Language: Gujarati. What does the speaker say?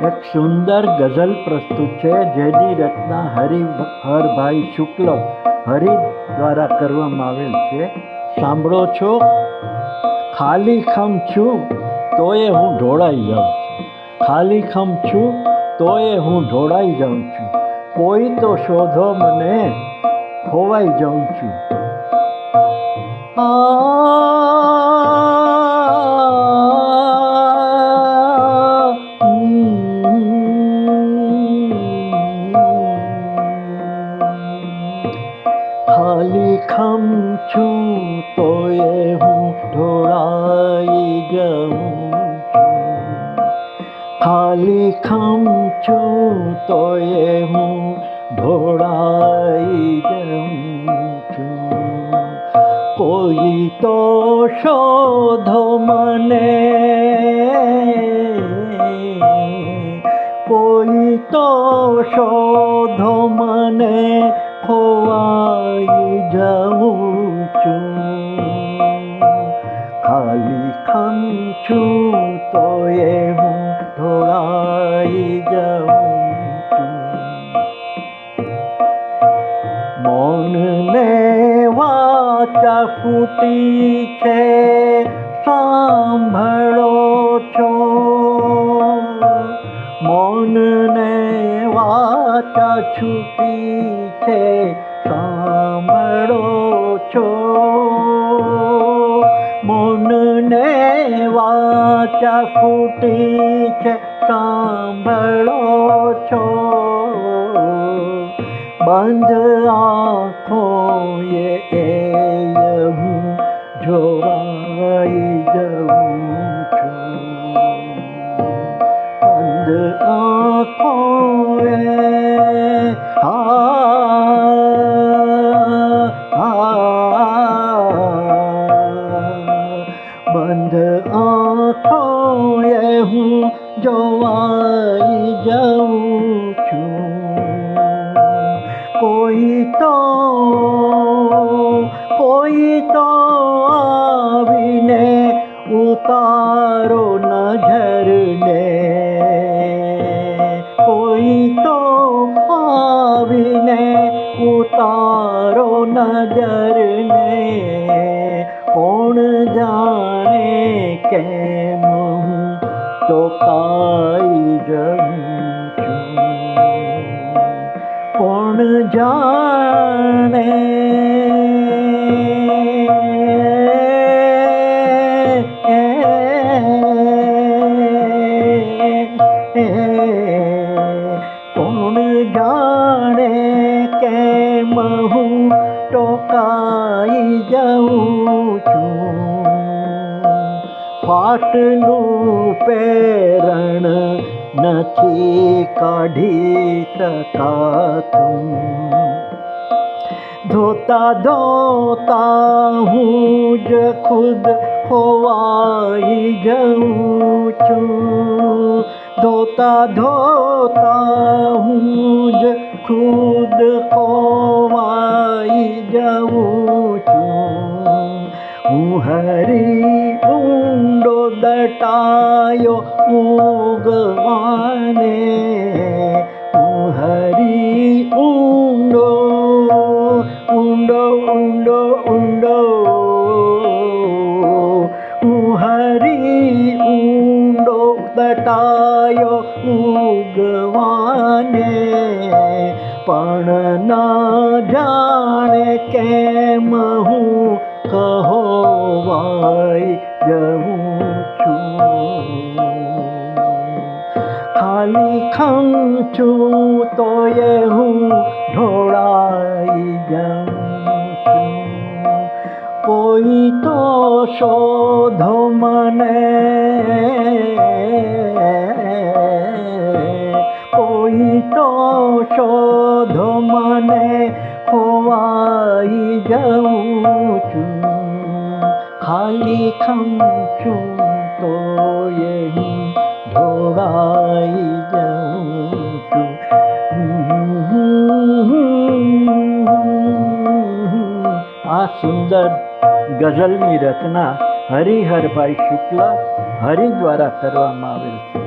એક સુંદર ગઝલ પ્રસ્તુત છે, જેની રચના હરિહરભાઈ શુક્લ હરિ દ્વારા કરવામાં આવેલ છે. સાંભળો છો? ખાલી ખમ છું, તોય હું ઢોળાઈ જાઉં છું. ખાલી ખમ છું, તોય હું ઢોળાઈ જાઉં છું. કોઈ તો શોધો મને, ખોવાઈ જાઉં છું. આ हम छू तो ये हूँ ढोड़ाई जाऊँ खाली खम छू तो ये हूँ ढोड़ाई जाऊँ कोई तो शोध मने कोई तो शोध मने खोआई ખોવાઈ જાઉં છું ખાલી ખમ છું તોય હું ઢોળાઈ જાઉં છું મૌનને વાચા ફૂટી છે સાંભળો છો મૌનને વાચા છૂટી છે સાંભળો છો. મનને વાચા ફૂટી છે સાંભળો છો. બંધ આંખો એ बंध आँखों ये हूँ जो आई जाऊँ क्यों कोई तो કોણ જાણે? કોણ જાણે કે હું ટોકાઈ જાઉં છું? પાટનું પેરણ નથી કાઢી શકાતું ધોતા ધોતા હું જ ખુદ ખોવાઈ જઉં છું. ધોતા ધોતા હું ઉગવાને હું હરી ઊંડો ઊંડો ઊંડો ઊંડો હું હરી ઊંડો દટાયો ઉગવાને પણ ના જાણે કેમ હું કહો વાય છું ખાલી ખમ છું તોય હું ઢોળાઈ જાઉં છું કોઈ તો શોધો મને કોઈ તો શોધો મને ખોવાઈ જાઉં છું ખાલી ખમ છું તોય હું ઢોળાઈ જાઉં છું. આ સુંદર ગઝલની રચના હરિહરભાઈ શુક્લ હરિ દ્વારા કરવામાં આવેલ છે.